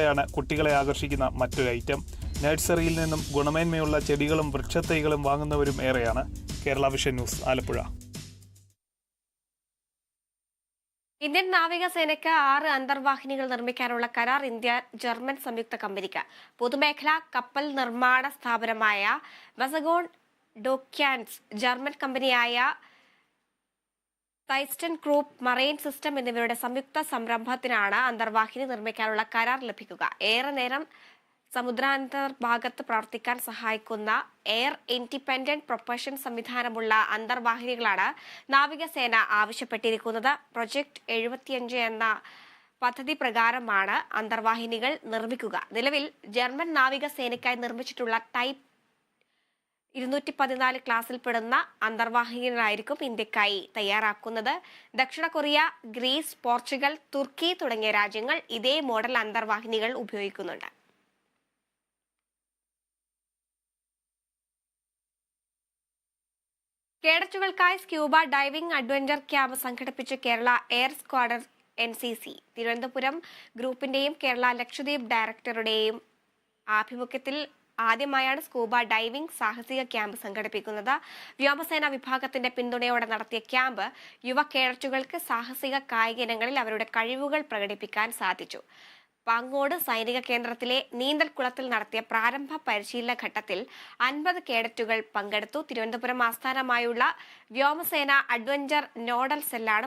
ാണ് കുട്ടികളെ ആകർഷിക്കുന്ന മറ്റൊരു ഐറ്റം. നഴ്സറിയിൽ നിന്നും ഗുണമേന്മയുള്ള ചെടികളും വൃക്ഷത്തൈകളും വാങ്ങുന്നവരും ഏറെയാണ്. Kerala vision news Alappuzha. Indian നാവികസേനയ്ക്ക് ആറ് അന്തർവാഹിനികൾ നിർമ്മിക്കാനുള്ള കരാർ ഇന്ത്യ ജർമ്മൻ സംയുക്ത കമ്പനിക്ക്. പൊതുമേഖലാ കപ്പൽ നിർമ്മാണ സ്ഥാപനമായ വസഗോൺ ഡോക്യാൻസ് ജർമ്മൻ കമ്പനിയായ തൈസ്റ്റൺ ഗ്രൂപ്പ് മറൈൻ സിസ്റ്റം എന്നിവരുടെ സംയുക്ത സംരംഭത്തിനാണ് അന്തർവാഹിനി നിർമ്മിക്കാനുള്ള കരാർ ലഭിക്കുക. ഏറെ നേരം സമുദ്രാന്തർഭാഗത്ത് പ്രവർത്തിക്കാൻ സഹായിക്കുന്ന എയർ ഇൻഡിപെൻഡന്റ് പ്രൊപ്പഷൻ സംവിധാനമുള്ള അന്തർവാഹിനികളാണ് നാവികസേന ആവശ്യപ്പെട്ടിരിക്കുന്നത്. പ്രൊജക്ട് എഴുപത്തിയഞ്ച് എന്ന പദ്ധതി പ്രകാരമാണ് അന്തർവാഹിനികൾ നിർമ്മിക്കുക. നിലവിൽ ജർമ്മൻ നാവികസേനയ്ക്കായി നിർമ്മിച്ചിട്ടുള്ള ടൈപ്പ് ഇരുന്നൂറ്റി പതിനാല് ക്ലാസ്സിൽപ്പെടുന്ന അന്തർവാഹിനികളായിരിക്കും ഇന്ത്യക്കായി തയ്യാറാക്കുന്നത്. ദക്ഷിണ കൊറിയ ഗ്രീസ് പോർച്ചുഗൽ തുർക്കി തുടങ്ങിയ രാജ്യങ്ങൾ ഇതേ മോഡൽ അന്തർവാഹിനികൾ ഉപയോഗിക്കുന്നുണ്ട്. കേഡറ്റുകൾക്കായി സ്ക്യൂബ ഡൈവിംഗ് അഡ്വഞ്ചർ ക്യാമ്പ് സംഘടിപ്പിച്ച Kerala air squadron N C C. Thiruvananthapuram ഗ്രൂപ്പിന്റെയും Kerala Lakshadweep ഡയറക്ടറുടെയും ആഭിമുഖ്യത്തിൽ ആദ്യമായാണ് സ്കൂബ ഡൈവിംഗ് സാഹസിക ക്യാമ്പ് സംഘടിപ്പിക്കുന്നത്. വ്യോമസേന വിഭാഗത്തിന്റെ പിന്തുണയോടെ നടത്തിയ ക്യാമ്പ് യുവ കേഡറ്റുകൾക്ക് സാഹസിക കായിക ഇനങ്ങളിൽ അവരുടെ കഴിവുകൾ പ്രകടിപ്പിക്കാൻ സാധിച്ചു. പാങ്ങോട് സൈനിക കേന്ദ്രത്തിലെ നീന്തൽക്കുളത്തിൽ നടത്തിയ പ്രാരംഭ പരിശീലന ഘട്ടത്തിൽ അൻപത് കേഡറ്റുകൾ പങ്കെടുത്തു. തിരുവനന്തപുരം ആസ്ഥാനമായുള്ള വ്യോമസേന അഡ്വഞ്ചർ നോഡൽ സെല്ലാണ്